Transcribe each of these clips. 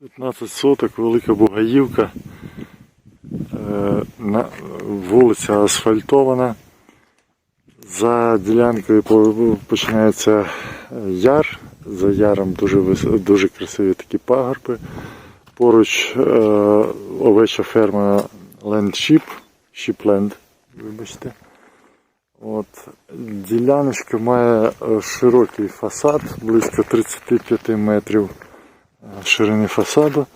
15 соток, велика бугаївка. Е, вулиця асфальтована. За ділянкою починається е, яр. За яром дуже, дуже красиві такі пагорби. Поруч е, овеча ферма Landship, Shipland, вибачте. От. Діляночка має широкий фасад, близько 35 метрів ширини фасаду.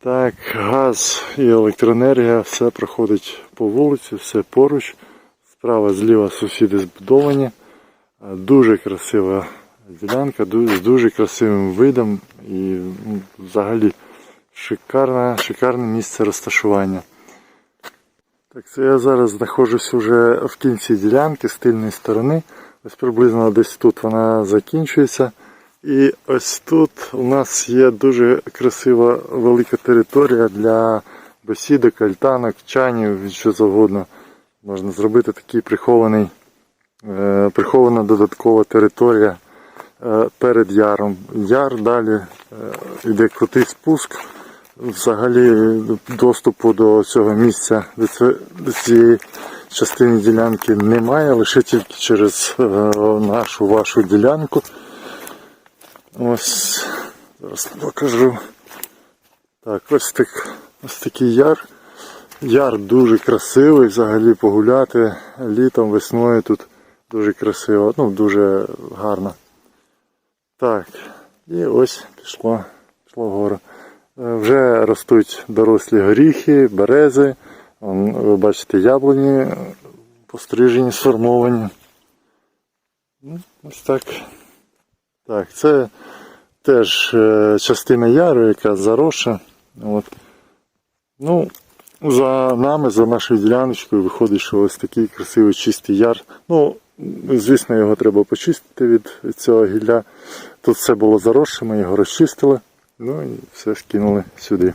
Так, газ і електроенергія, все проходить по вулиці, все поруч. Справа, зліва сусіди збудовані. Дуже красива ділянка, з дуже красивим видом і ну, взагалі шикарне, шикарне місце розташування. Так, це я зараз знаходжусь уже в кінці ділянки з тильної сторони. Ось приблизно десь тут вона закінчується. І ось тут у нас є дуже красива велика територія для бесідок, альтанок, чанів, що завгодно. Можна зробити такий прихований, е, прихована додаткова територія е, перед яром. Яр далі е, йде крутий спуск. Взагалі доступу до цього місця, до цієї частини ділянки немає, лише тільки через е, нашу вашу ділянку. Ось зараз покажу. Так, ось так, ось такий яр. Яр дуже красивий, взагалі погуляти літом, весною тут дуже красиво, ну дуже гарно. Так, і ось пішло, пішло вгору. Е, Вже ростуть дорослі горіхи, берези. Ви бачите, яблуні пострижені, сформовані. Ну, ось так. Так, це теж е, частина яру, яка зароша. От. Ну, за нами, за нашою діляночкою, виходить, що ось такий красивий чистий яр. Ну, звісно, його треба почистити від, цього гілля. Тут все було зарошено, ми його розчистили. Ну і все скинули сюди.